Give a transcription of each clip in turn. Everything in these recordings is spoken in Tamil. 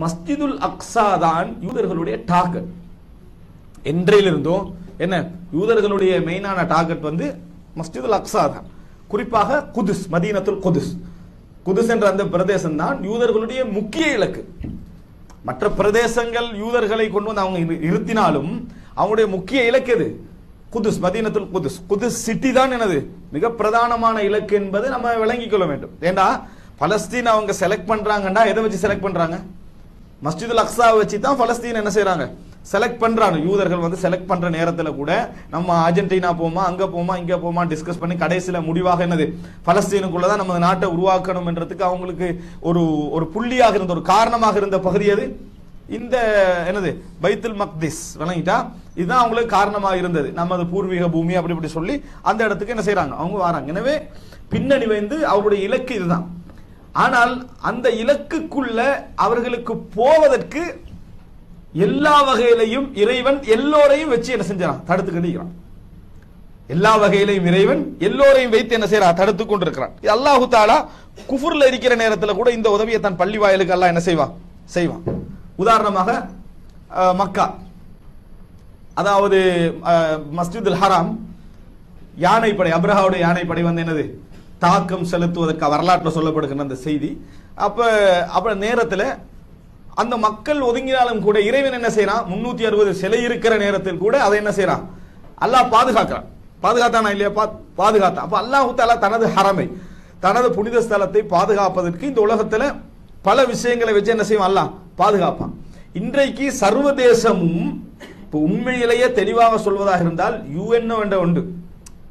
மஸ்ஜிதுல் அக்ஸா தான் யூதர்களுடைய டார்கெட் என்றையிலிருந்தும் என்ன யூதர்களுடைய மெயினான டார்கெட் வந்து மஸ்ஜிதுல் அக்ஸா தான். குறிப்பாக குதுஸ் மதீனத்துல் குதுஸ். குதுஸ் என்ற அந்த பிரதேசம் தான் யூதர்களுடைய முக்கிய இலக்கு. மற்ற பிரதேசங்கள் யூதர்களை கொண்டு வந்து அவங்க இரு- இருத்தினாலும் அவங்களுடைய முக்கிய இலக்கு எது? Quds மதீனத்துல் Quds. குதுஸ் சிட்டி தான் எனது மிக பிரதானமான இலக்கு என்பது நம்ம விளங்கிக் கொள்ள வேண்டும். ஏண்டா பலஸ்தீன் அவங்க செலக்ட் பண்றாங்கன்னா எதை வச்சு செலக்ட் பண்றாங்க? மஸ்ஜிதுல் அக்ஸா வச்சு தான் பலஸ்தீன் என்ன செய்யறாங்க செலக்ட் பண்றாங்க. யூதர்கள் வந்து செலக்ட் பண்ற நேரத்துல கூட நம்ம அர்ஜென்டினா போமா அங்க போமா இங்க போமா டிஸ்கஸ் பண்ணி கடைசியில முடிவாக என்னது? பலஸ்தீனுக்குள்ளதான் நம்ம நாட்டை உருவாக்கணும் என்றதுக்கு அவங்களுக்கு ஒரு ஒரு புள்ளியாக இருந்த ஒரு காரணமாக இருந்த பகுதி அது இந்த என்னது? பைத்துல் மக்திஸ். விளங்கிட்டா? இதுதான் அவங்களுக்கு காரணமாக இருந்தது. நமது பூர்வீக பூமி அப்படி இப்படி சொல்லி அந்த இடத்துக்கு என்ன செய்யறாங்க அவங்க வராங்க. எனவே பின்னணி வந்து அவருடைய இலக்கு இதுதான். ஆனால் அந்த இலக்குக்குள்ள அவர்களுக்கு போவதற்கு எல்லா வகையிலையும் இறைவன் எல்லோரையும் வச்சு என்ன செஞ்சான்? தடுத்து கண்டிக்கிறான். எல்லா வகையிலையும் இறைவன் எல்லோரையும் வைத்து என்ன செய்யறான் தடுத்து கொண்டிருக்கிறான். இது அல்லாஹு தாலா குஃபுர்ல இருக்கிற நேரத்துல கூட இந்த உதவியை தன் பள்ளி வாயிலுக்கு எல்லாம் என்ன செய்வான்? செய்வான். உதாரணமாக அஹ், மக்கா. அதாவது அஹ், மஸ்ஜிதுல் ஹராம் யானைப்படை அப்ரஹாவுடைய யானைப்படை வந்து என்னது? தாக்கம் செலுத்துவதற்கு வரலாற்றில் சொல்லப்படுகிற அந்த செய்தி. அப்போ அப்போ நேரத்தில் அந்த மக்கள் ஒதுங்கினாலும் கூட இறைவன் என்ன செய்யறான் முன்னூத்தி அறுபது சிலை இருக்கிற நேரத்தில் கூட அதை என்ன செய்யறான் அல்லாஹ் பாதுகாக்கிறான். பாதுகாத்தானா இல்லையா? பா- பாதுகாத்தான். அப்ப அல்லாஹு தாலா தனது ஹரமை தனது புனித ஸ்தலத்தை பாதுகாப்பதற்கு இந்த உலகத்துல பல விஷயங்களை வச்சு என்ன செய்வான்? அல்லாஹ் பாதுகாப்பான். இன்றைக்கு சர்வதேசமும் இப்போ உண்மையிலேயே தெளிவாக சொல்வதாக இருந்தால் யுஎன்ஓ என்ற உண்டு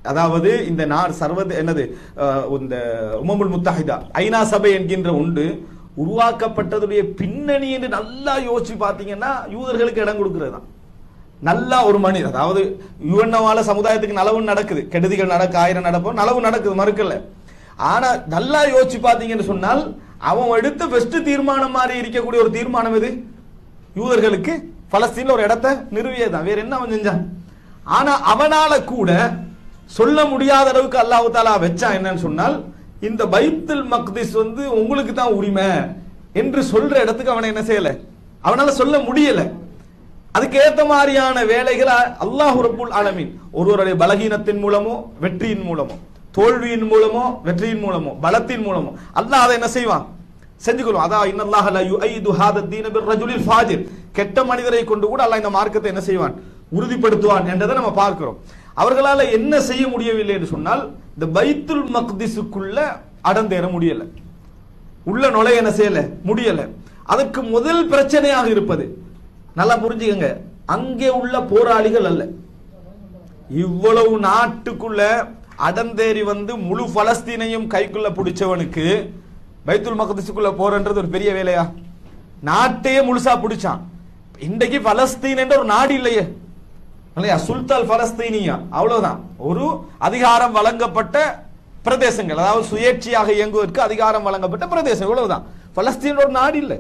அதாவது இந்த நார் சர்வத என்னது இந்த உமமுல் முத்தாஹிதா ஐநா சபை என்கின்ற உண்டு உருவாக்கப்பட்டதுடைய பின்னணி என்று நல்லா யோசிச்சு பார்த்தீங்கன்னா யூதர்களுக்கு இடம் கொடுக்கிறது தான் நல்லா ஒரு மனிதர் அதாவது யுஎன்ஓவால சமுதாயத்துக்கு நலவு நடக்குது. கெடுதிகள் நடக்க ஆயிரம் நடப்போம் நலவு நடக்குது மறுக்கல ஆனா நல்லா யோசிச்சு பார்த்தீங்கன்னு சொன்னால் அவன் எடுத்த பெஸ்ட் தீர்மானம் மாதிரி இருக்கக்கூடிய ஒரு தீர்மானம் இது யூதர்களுக்கு பலஸ்தீன்ல ஒரு இடத்தை நிறுவியதான் வேற என்ன அவன் செஞ்சான்? ஆனா அவனால கூட சொல்ல முடியாத அளவுக்கு அல்லாஹ் தாலா வச்சான் என்னன்னு சொன்னால் இந்த பைத்துல் மக்திஸ் வந்து உங்களுக்கு தான் உரிமை என்று சொல்ற இடத்துக்கு அவனை என்ன செய்யல? அவனால சொல்ல முடியல. அதுக்கேற்ற மாதிரியான வேலைகளை அல்லாஹ் ரபுல் ஆலமீன் ஒருவருடைய பலகீனத்தின் மூலமோ வெற்றியின் மூலமோ தோல்வியின் மூலமோ வெற்றியின் மூலமோ பலத்தின் மூலமோ அல்லாஹ் அதை என்ன செய்வான்? செஞ்சு அதான் இன்னல்லாஹ லா யுஐது ஹாத தீன பிர் ரஜுலில் ஃபாஜிர். கெட்ட மனிதரை கொண்டு கூட அல்லாஹ் இந்த மார்க்கத்தை என்ன செய்வான்? உறுதிப்படுத்துவான் என்றதை நம்ம பார்க்கிறோம். அவர்களால் என்ன செய்ய முடியவில்லை என்று சொன்னால் இந்த பைத்துல் மக்திஸுக்குள்ள அடந்தேற முடியல. உள்ள நுழைய என்ன செய்யல? முடியல. அதற்கு முதல் பிரச்சனையாக இருப்பது நல்லா புரிஞ்சுக்கங்க அங்கே உள்ள போராளிகள் அல்ல. இவ்வளவு நாட்டுக்குள்ள அடந்தேறி வந்து முழு பலஸ்தீனையும் கைக்குள்ள பிடிச்சவனுக்கு பைத்துல் மக்திஸுக்குள்ள போறன்றது ஒரு பெரிய வேலையா? நாட்டையே முழுசா பிடிச்சான். இன்றைக்கு பலஸ்தீன் என்ற ஒரு நாடு இல்லையே. இல்லையா? சுல்தால் பலஸ்தீனியா. அவ்வளவுதான். ஒரு அதிகாரம் வழங்கப்பட்ட பிரதேசங்கள். அதாவது சுயேட்சையாக இயங்குவதற்கு அதிகாரம் வழங்கப்பட்ட பிரதேசம். இவ்வளவுதான். பலஸ்தீன் ஒரு நாடு இல்லை.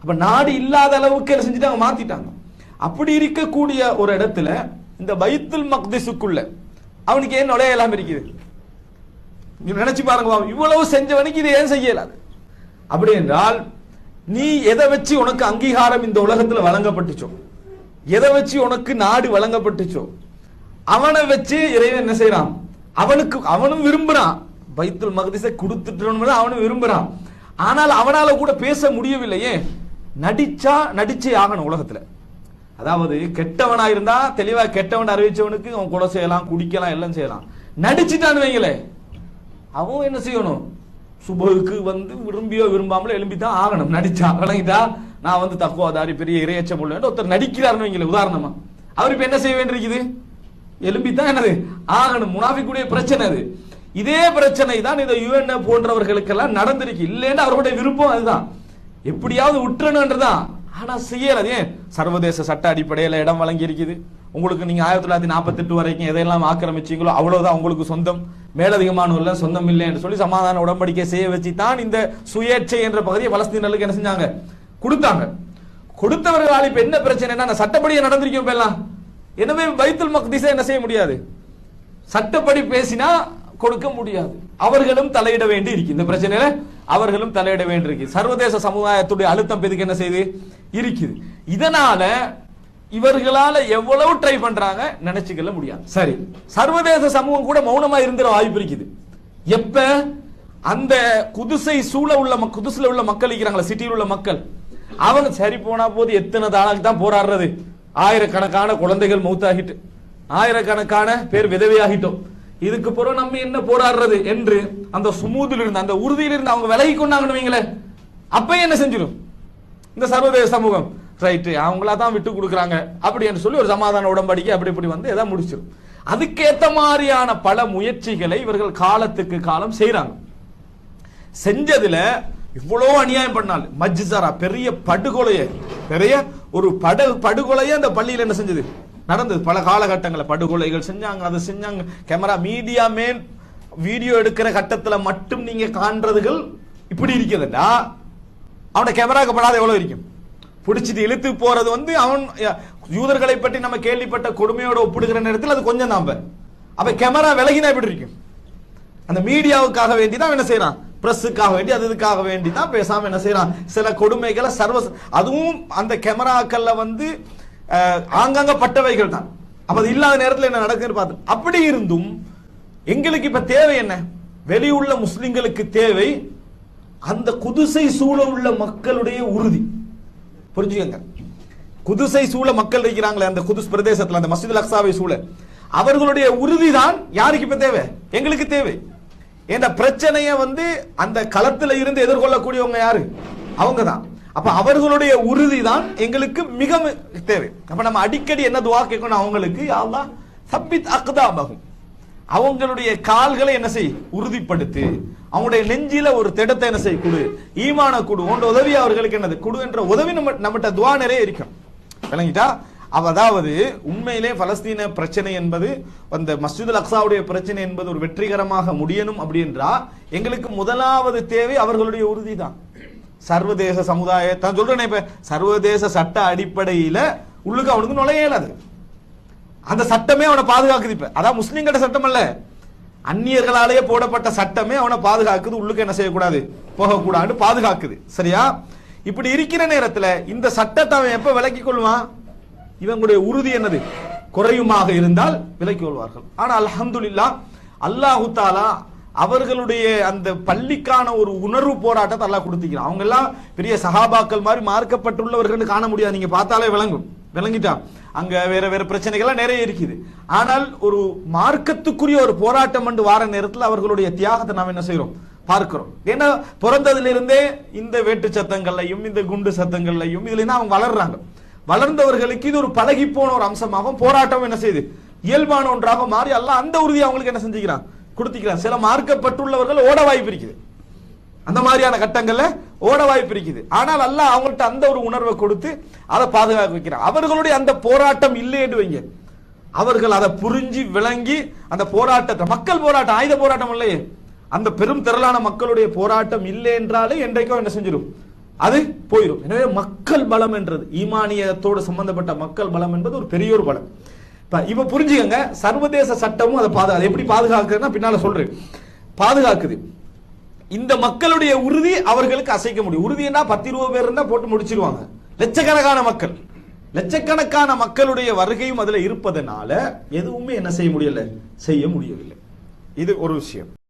அப்ப நாடு இல்லாத அளவுக்கு செஞ்சுட்டு செஞ்சுட்டாங்க? மாத்திட்டாங்க. அப்படி இருக்கக்கூடிய ஒரு இடத்துல இந்த பைத்துல் மக்திசுக்குள்ள அவனுக்கு ஏன் நுழைய எல்லாம் இருக்குது? நினைச்சு பாருங்க இவ்வளவு செஞ்சவனுக்கு இது ஏன் செய்யலாது அப்படி என்றால் நீ எதை வச்சு உனக்கு அங்கீகாரம் இந்த உலகத்துல வழங்கப்பட்டுச்சோ? எதை வச்சு உனக்கு நாடு வழங்கப்பட்டுச்சோ? அவனை வச்சு இறைவன் என்ன செய்யறான் அவனுக்கு அவனும் விரும்புறான். பைத்துல் மகதிசை கொடுத்துட்டு அவனும் விரும்புறான். ஆனால் அவனால கூட பேச முடியவில்லையே. நடிச்சா நடிச்சே ஆகணும் உலகத்துல. அதாவது கெட்டவனா இருந்தா தெளிவா கெட்டவன் அறிவிச்சவனுக்கு அவன் கொலை செய்யலாம் குடிக்கலாம் எல்லாம் செய்யலாம். நடிச்சுட்டான்னு வைங்களே அவன் என்ன செய்யணும்? சுபகுக்கு வந்து விரும்பியோ விரும்பாமலோ எழும்பி தான் ஆகணும். நடிச்சா விளங்கிட்டா நான் வந்து தக்குவாதாரி பெரிய இரையச்சம் உள்ள ஒருத்தர் நடிக்கிறாருன்னு வைங்கள உதாரணமா. அவர் இப்ப என்ன செய்ய வேண்டியிருக்குது? எழும்பி தான் என்னது? ஆகணும். முனாஃபிக்குடைய பிரச்சனை அது. இதே பிரச்சனை தான் இந்த யுஎன் போன்றவர்களுக்கெல்லாம் நடந்திருக்கு. இல்லைன்னு அவருடைய விருப்பம் அதுதான். எப்படியாவது விட்டுறணுன்றதான் ஆனா செய்யறது ஏன்? சர்வதேச சட்ட அடிப்படையில் இடம் வழங்கி இருக்குது உங்களுக்கு நீங்க ஆயிரத்தி தொள்ளாயிரத்தி நாற்பத்தி எட்டு வரைக்கும் எதையெல்லாம் ஆக்கிரமிச்சீங்களோ அவ்வளவுதான் உங்களுக்கு சொந்தம். மேலதிகமானவர்கள சொந்தம் இல்லை என்று சொல்லி சமாதான உடன்படிக்கை செய்ய வச்சு தான் இந்த சுயேட்சை என்ற பகுதியை பலஸ்தீனர்களுக்கு என்ன செஞ்சாங்க? கொடுத்தாங்க. கொடுத்தவர்களால் இப்ப என்ன பிரச்சனைனா அந்த சட்டப்படியே நடந்திருக்கும் இப்ப எல்லாம். எனவே பைத்துல் மக்திஸை என்ன செய்ய முடியாது? சட்டப்படி பேசினா கொடுக்க முடியாது. அவர்களும் தலையிட வேண்டி இருக்கு இந்த பிரச்சனையில அவர்களும் தலையிட வேண்டி இருக்கு சர்வதேச சமுதாயத்துடைய அழுத்தம் இதுக்கு என்ன செய்யுது இருக்குது. இதனால இவர்களால எவ்வளவு ட்ரை பண்றாங்க நினைச்சுக்கல முடியாது. சரி. சர்வதேச சமூகம் கூட மௌனமா இருந்துற வாய்ப்பு இருக்குது. எப்ப? அந்த குதிசை சூழ உள்ள குதிசுல உள்ள மக்கள் இருக்கிறாங்களா சிட்டியில் உள்ள மக்கள். அவங்க சரி போனா போது எத்தனை தாளாக்கு தான் போராடுறது? ஆயிரக்கணக்கான குழந்தைகள் மௌத்தாகிட்டு ஆயிரக்கணக்கான பேர் விதவையாகிட்டோம். இதுக்கு பிறகு நம்ம என்ன போராடுறது என்று அந்த சுமூதில் இருந்து அந்த உறுதியில் இருந்து அவங்க விலகி கொண்டாங்கன்னு வைங்களே அப்ப என்ன செஞ்சிடும் இந்த சர்வதேச சமூகம் ரைட்டு அவங்களா தான் விட்டு கொடுக்குறாங்க அப்படி என்று சொல்லி ஒரு சமாதான உடன்படிக்கை அப்படி இப்படி வந்து எதாவது முடிச்சிடும் அதுக்கேத்த மாதிரியான பல முயற்சிகளை இவர்கள் காலத்துக்கு காலம் செய்யறாங்க செஞ்சதுல இவ்வளோ அநியாயம் பண்ணால் மஜ்ஜாரா பெரிய படுகொலையை பெரிய ஒரு படு படுகொலையை அந்த பள்ளியில் என்ன செஞ்சது? நடந்தது. பல காலகட்டங்களில் படுகொலைகள் செஞ்சாங்க அதை செஞ்சாங்க. கேமரா மீடியா மேன் வீடியோ எடுக்கிற கட்டத்தில் மட்டும் நீங்க காண்றதுகள் இப்படி இருக்குதுடா அவனை கேமராக்கு படாத எவ்வளவு இருக்கும்? பிடிச்சிட்டு இழுத்து போறது வந்து அவன் யூதர்களை பற்றி நம்ம கேள்விப்பட்ட கொடுமையோட ஒப்பிடுகிற நேரத்தில் அது கொஞ்சம் நாம்ப அப்ப கேமரா விலகினா எப்படி இருக்கும்? அந்த மீடியாவுக்காக வேண்டி தான் என்ன செய்யறான் பிரஸுக்காக வேண்டி அது இதுக்காக வேண்டி தான் பேசாம என்ன செய்யறான் சில கொடுமைகளை சர்வ அதுவும் அந்த கேமராக்கள்ல வந்து ஆங்காங்க பட்டவைகள் தான். அப்ப அது இல்லாத நேரத்தில் என்ன நடக்குதுன்னு பார்த்து அப்படி இருந்தும் எங்களுக்கு இப்ப தேவை என்ன? வெளியுள்ள முஸ்லிம்களுக்கு தேவை அந்த குதிசை சூழ உள்ள மக்களுடைய உறுதி. புரிஞ்சுக்கங்க. குதிசை சூழ மக்கள் இருக்கிறாங்களே அந்த குதுஸ் பிரதேசத்தில் அந்த மசித் அக்ஸாவை சூழ. அவர்களுடைய உறுதி தான் யாருக்கு இப்ப தேவை? எங்களுக்கு தேவை. என்ற பிரச்சனையை வந்து அந்த களத்தில் இருந்து எதிர்கொள்ளக்கூடியவங்க யாரு? அவங்க தான் அப்ப அவர்களுடைய உறுதி தான் எங்களுக்கு மிக தேவை. அப்ப நம்ம அடிக்கடி என்ன துவா கேட்கணும் அவங்களுக்கு யாழ்லா சப்பித் அக்தாபகும் அவங்களுடைய கால்களை என்ன செய் உறுதிப்படுத்து. அவங்களுடைய நெஞ்சில ஒரு திடத்தை என்ன செய் கொடு. ஈமான கொடு. உன்ற உதவி அவர்களுக்கு என்னது? கொடு என்ற உதவி நம்ம நம்மகிட்ட துவா நிறைய இருக்கும் விளங்கிட்டா? அதாவது உண்மையிலே பலஸ்தீன பிரச்சனை என்பது அந்த மஸ்ஜித் அக்ஸாவுடைய பிரச்சனை என்பது ஒரு வெற்றிகரமாக முடியணும் அப்படின்றா எங்களுக்கு முதலாவது தேவை அவர்களுடைய உறுதி தான் சர்வதேச சமுதாய தான் சொல்றேனே இப்ப சர்வதேச சட்ட அடிப்படையில உள்ளுக்கு அவனுக்கு நுழைய இயலாது அந்த சட்டமே அவனை பாதுகாக்குது இப்ப. அதான் முஸ்லீம்கிட்ட சட்டம் அல்ல. அந்நியர்களாலேயே போடப்பட்ட சட்டமே அவனை பாதுகாக்குது உள்ளுக்கு என்ன செய்யக்கூடாது? போகக்கூடாதுன்னு பாதுகாக்குது. சரியா? இப்படி இருக்கிற நேரத்துல இந்த சட்டத்தை அவன் எப்ப விலக்கி கொள்வான்? இவங்களுடைய உறுதி என்னது? குறையுமாக இருந்தால் விலக்கி கொள்வார்கள். ஆனால் அலமதுல்லா அல்லாஹு தாலா அவர்களுடைய அந்த பள்ளிக்கான ஒரு உணர்வு போராட்டத்தை அல்லாஹ் கொடுத்திக்கிறான். அவங்க எல்லாம் பெரிய சஹாபாக்கள் மாதிரி மார்க்கப்பட்டுள்ளவர்கள் காண முடியாது. நீங்க பார்த்தாலே விளங்கும். விளங்கிட்டா? அங்க வேற வேற பிரச்சனைகள்லாம் நிறைய இருக்குது. ஆனால் ஒரு மார்க்கத்துக்குரிய ஒரு போராட்டம் என்று வார நேரத்தில் அவர்களுடைய தியாகத்தை நாம் என்ன செய்யறோம் பார்க்கிறோம். ஏன்னா பிறந்ததிலிருந்தே இந்த வேட்டு சத்தங்கள்லையும் இந்த குண்டு சத்தங்கள்லையும் இதுல அவங்க வளர்றாங்க. வளர்ந்தவர்களுக்கு இது ஒரு பழகி போன ஒரு அம்சமாகவும் போராட்டம் என்ன செய்யுது இயல்பான ஒன்றாக மாறி எல்லாம் அந்த உறுதி அவங்களுக்கு என்ன செஞ்சுக்கிறான்? கொடுத்துக்கிறான். சில மார்க்கப்பட்டுள்ளவர்கள் ஓட வாய்ப்பு இருக்குது. அந்த மாதிரியான கட்டங்கள்ல ஓட வாய்ப்பு இருக்குது. ஆனால் அல்ல அவங்கள்ட்ட அந்த ஒரு உணர்வை கொடுத்து அதை பாதுகாக்க வைக்கிறான். அவர்களுடைய அந்த போராட்டம் இல்லை என்று வைங்க. அவர்கள் அதை புரிஞ்சு விளங்கி அந்த போராட்டத்தை மக்கள் போராட்டம் ஆயுத போராட்டம் இல்லையே. அந்த பெரும் திரளான மக்களுடைய போராட்டம் இல்லை என்றாலே என்றைக்கோ என்ன செஞ்சிடும் அது போயிடும் எனவே மக்கள் பலம் என்றது ஈமானியத்தோடு சம்பந்தப்பட்ட மக்கள் பலம் என்பது ஒரு பெரிய ஒரு பலம். இப்போ இப்போ புரிஞ்சுக்கங்க சர்வதேச சட்டமும் அதை பாது அதை எப்படி பாதுகாக்குதுன்னா பின்னால் சொல்கிறேன் பாதுகாக்குது. இந்த மக்களுடைய உறுதி அவர்களுக்கு அசைக்க முடியும். உறுதினா பத்து இருபது பேர் இருந்தால் போட்டு முடிச்சிருவாங்க. லட்சக்கணக்கான மக்கள். லட்சக்கணக்கான மக்களுடைய வருகையும் அதில் இருப்பதனால எதுவுமே என்ன செய்ய முடியலை? செய்ய முடியவில்லை. இது ஒரு விஷயம்.